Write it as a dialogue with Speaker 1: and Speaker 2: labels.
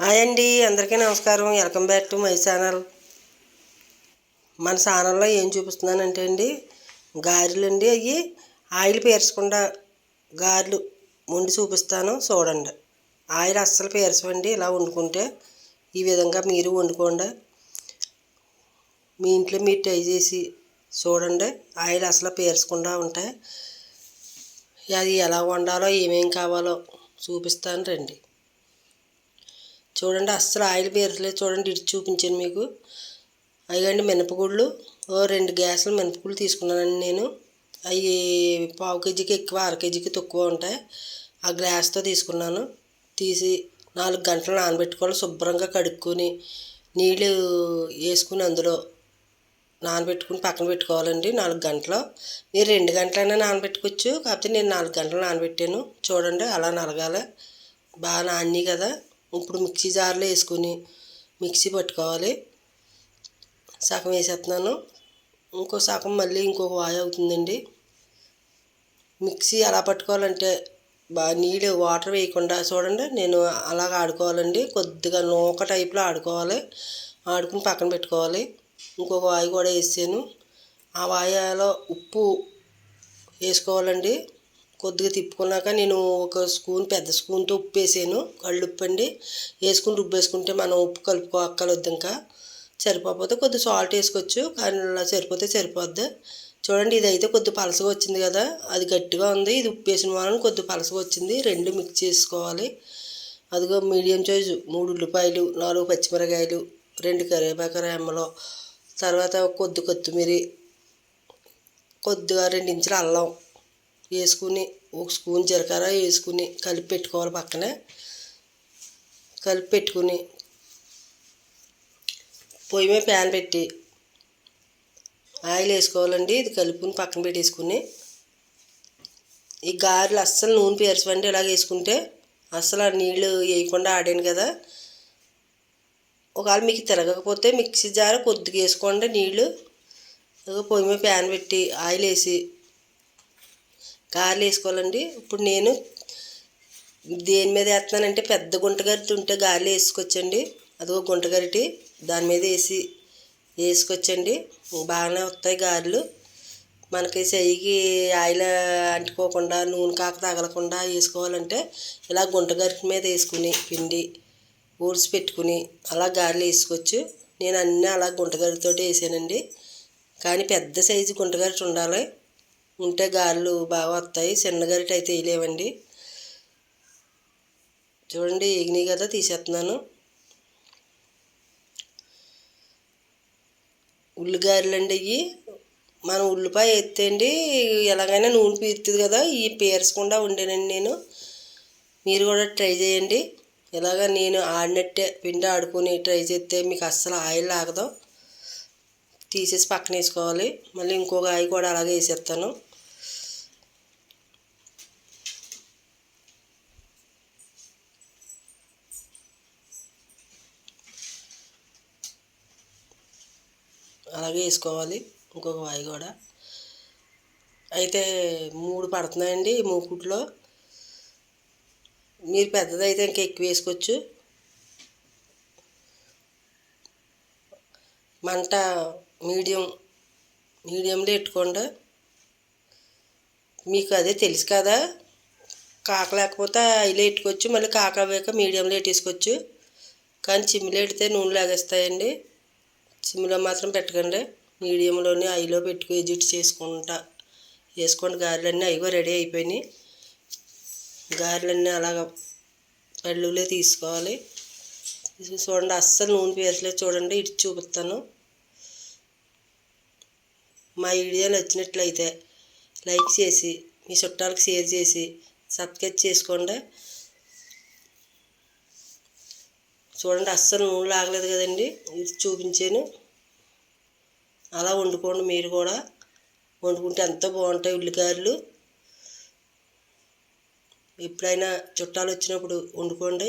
Speaker 1: Hi అండి అందరికీ నమస్కారం. Welcome back to my channel. మన ఛానల్లో ఏం చూపిస్తున్నానంటే అండి గారెలు అండి అవి. ఆయిల్ పేర్చకుండా గారెలు వండి చూపిస్తాను చూడండి. ఆయిల్ అస్సలు పేర్చవండి ఇలా వండుకుంటే. ఈ విధంగా మీరు వండుకోండి. మీ ఇంట్లో మీరు ట్రై చేసి చూడండి ఆయిల్ అసలు పేర్చకుండా ఉంటాయి. అది ఎలా వండాలో ఏమేం కావాలో చూపిస్తాను రండి. చూడండి అస్సలు ఆయిల్ పేరట్లేదు చూడండి ఇటు చూపించాను మీకు. అయ్యండి మినపగుళ్ళు. ఓ రెండు గ్యాసులు మినపగుళ్ళు తీసుకున్నానండి నేను. అవి పావు కేజీకి ఎక్కువ అర కేజీకి తక్కువ ఉంటాయి. ఆ గ్లాస్తో తీసుకున్నాను. తీసి నాలుగు గంటలు నానబెట్టుకోవాలి. శుభ్రంగా కడుక్కొని నీళ్ళు వేసుకుని అందులో నానబెట్టుకుని పక్కన పెట్టుకోవాలండి నాలుగు గంటలు. మీరు రెండు గంటలైనా నానబెట్టుకోవచ్చు. కాకపోతే నేను నాలుగు గంటలు నానబెట్టాను. చూడండి అలా నలగాలి. బాగా నాని కదా. ఇప్పుడు మిక్సీ జార్లో వేసుకొని మిక్సీ పట్టుకోవాలి. సగం వేసేస్తున్నాను. ఇంకో సగం మళ్ళీ ఇంకొక వాయి అవుతుందండి. మిక్సీ ఎలా పట్టుకోవాలంటే బాగా నీళ్ళు వాటర్ వేయకుండా చూడండి నేను అలాగ ఆడుకోవాలండి. కొద్దిగా నూక టైప్లో ఆడుకోవాలి. ఆడుకుని పక్కన పెట్టుకోవాలి. ఇంకొక వాయి కూడా వేసాను. ఆ వాయలో ఉప్పు వేసుకోవాలండి. కొద్దిగా తిప్పుకున్నాక నేను ఒక స్పూన్ పెద్ద స్పూన్తో ఉప్పు వేసాను కళ్ళు ఉప్పు అండి వేసుకుని రుబ్బేసుకుంటే మనం ఉప్పు కలుపుకో అక్కలొద్దు ఇంకా. సరిపోతే కొద్ది సాల్ట్ వేసుకోవచ్చు. కానీ అలా సరిపోతే సరిపోద్ది. చూడండి ఇది అయితే కొద్ది పలసగా వచ్చింది కదా. అది గట్టిగా ఉంది. ఇది ఉప్పు వేసిన వాళ్ళని కొద్ది పలసగా వచ్చింది. రెండు మిక్స్ చేసుకోవాలి. అదిగో మీడియం సైజు. మూడు ఉల్లిపాయలు నాలుగు పచ్చిమిరకాయలు రెండు కరివేపాకు రెమ్మలు. తర్వాత కొద్ది కొత్తిమీర. కొద్దిగా రెండు ఇంచుల అల్లం. వేసుకుని ఒక స్పూన్ జీలకర్ర వేసుకుని కలిపి పెట్టుకోవాలి పక్కనే. కలిపి పెట్టుకుని పొయ్యి మీద ప్యాన్ పెట్టి ఆయిల్ వేసుకోవాలండి. ఇది కలుపుని పక్కన పెట్టేసుకుని. ఈ గారెలు అస్సలు నూనె పేర్చవండి. ఇలాగ వేసుకుంటే అస్సలు ఆ నీళ్ళు వేయకుండా ఆడాను కదా. ఒకవేళ మీకు తిరగకపోతే మిక్సీ జార కొద్దిగా వేసుకోండి నీళ్ళు. పొయ్యి మీద ప్యాన్ పెట్టి ఆయిల్ వేసి గారెలు వేసుకోవాలండి. ఇప్పుడు నేను దేని మీద వేస్తున్నానంటే పెద్ద గుంటగరిటి ఉంటే గారెలు వేసుకొచ్చండి. అదో గుంట గరిటె దాని మీద వేసి వేసుకొచ్చండి. బాగానే వస్తాయి గారెలు మనకి చెయ్యికి ఆయిల్ అంటుకోకుండా నూనె కాక తగలకుండా వేసుకోవాలంటే ఇలా గుంట మీద వేసుకుని పిండి ఊడ్చి పెట్టుకుని అలా గారెలు వేసుకోవచ్చు. నేను అన్నీ అలా గుంట వేసానండి. కానీ పెద్ద సైజు గుంట గరిటె ఉండాలి. ఉంటే గారెలు బాగా వస్తాయి. చిన్న గరిటె అయితే వేయలేవండి. చూడండి ఎగినాయి కదా తీసేస్తున్నాను. ఉల్లిగారెలు అండి ఇవి. మనం ఉల్లిపాయ ఎత్తండి ఎలాగైనా నూనె పీరుతుంది కదా ఇవి పీర్చకుండా ఉండేనండి నేను. మీరు కూడా ట్రై చేయండి. ఇలాగ నేను ఆడినట్టే పిండి ఆడుకొని ట్రై చేస్తే మీకు అస్సలు ఆయిల్ ఆగదు. తీసేసి పక్కన వేసుకోవాలి. మళ్ళీ ఇంకొక ఆయి కూడా అలాగే వేసేస్తాను. అలాగే వేసుకోవాలి ఇంకొక వాయి కూడా. అయితే మూడు పడుతున్నాయండి మూకుట్లో. మీరు పెద్దదైతే ఇంకా ఎక్కువ వేసుకోవచ్చు. మంట మీడియం మీడియంలో పెట్టుకోండి. మీకు అదే తెలుసు కదా కాక లేకపోతే అయిలో పెట్టుకోవచ్చు మళ్ళీ కాక వేక మీడియంలో పెట్టేసుకోవచ్చు. కానీ చిమ్మిలో పెడితే నూనె లాగేస్తాయండి. సిమ్లో మాత్రం పెట్టకండి. మీడియంలోనే ఐలో పెట్టుకు ఎజిట్ చేసుకుంటా. వేసుకోండి. గారెలన్నీ అయిగో రెడీ అయిపోయినాయి. గారెలన్నీ అలాగ పళ్ళులే తీసుకోవాలి. చూడండి అస్సలు నూనె పేర్చలేదు చూడండి ఇటు చూపిస్తాను. మా వీడియో నచ్చినట్లయితే లైక్ చేసి మీ చుట్టాలకు షేర్ చేసి సబ్స్క్రైబ్ చేసుకోండి. చూడండి అస్సలు నూనె లాగలేదు కదండి. ఇది చూపించాను. అలా వండుకోండి మీరు కూడా. వండుకుంటే ఎంతో బాగుంటాయి ఉల్లికాయలు ఎప్పుడైనా చుట్టాలు వచ్చినప్పుడు వండుకోండి.